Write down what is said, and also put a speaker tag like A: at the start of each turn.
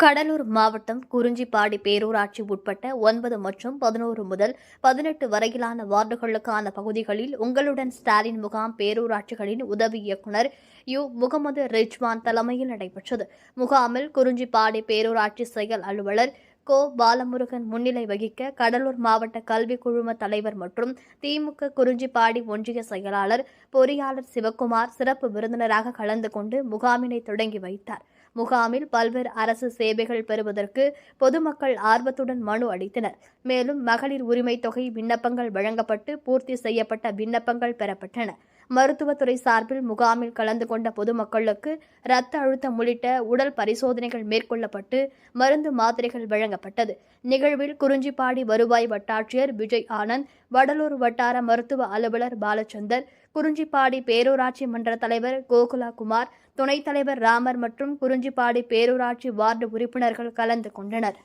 A: கடலூர் மாவட்டம் குறிஞ்சிப்பாடி பேரூராட்சி உட்பட்ட ஒன்பது மற்றும் பதினோரு முதல் பதினெட்டு வரையிலான வார்டுகளுக்கான பகுதிகளில் உங்களுடன் ஸ்டாலின் முகாம் பேரூராட்சிகளின் உதவி இயக்குநர் யு. முகமது ரிஜ்வான் தலைமையில் நடைபெற்றது. முகாமில் குறிஞ்சிப்பாடி பேரூராட்சி செயல் அலுவலர் கோ. பாலமுருகன் முன்னிலை வகிக்க கடலூர் மாவட்ட கல்வி குழும தலைவர் மற்றும் திமுக குறிஞ்சிப்பாடி ஒன்றிய செயலாளர் பொறியாளர் சிவக்குமார் சிறப்பு விருந்தினராக கலந்து கொண்டு முகாமினை தொடங்கி வைத்தார். முகாமில் பல்வேறு அரசு சேவைகள் பெறுவதற்கு பொதுமக்கள் ஆர்வத்துடன் மனு அளித்தனர். மேலும் மகளிர் உரிமை தொகை விண்ணப்பங்கள் வழங்கப்பட்டு பூர்த்தி செய்யப்பட்ட விண்ணப்பங்கள் பெறப்பட்டன. மருத்துவத்துறை சார்பில் முகாமில் கலந்து கொண்ட பொதுமக்களுக்கு இரத்த அழுத்தம் உள்ளிட்ட உடல் பரிசோதனைகள் மேற்கொள்ளப்பட்டு மருந்து மாத்திரைகள் வழங்கப்பட்டது. நிகழ்வில் குறிஞ்சிப்பாடி வருவாய் வட்டாட்சியர் விஜய் ஆனந்த் வடலூர் வட்டார மருத்துவ அலுவலர் பாலச்சந்தர் குறிஞ்சிப்பாடி பேரூராட்சி மன்ற தலைவர் கோகுலா குமார் துணைத் தலைவர் ராமர் மற்றும் குறிஞ்சிப்பாடி பேரூராட்சி வார்டு உறுப்பினர்கள் கலந்து கொண்டனர்.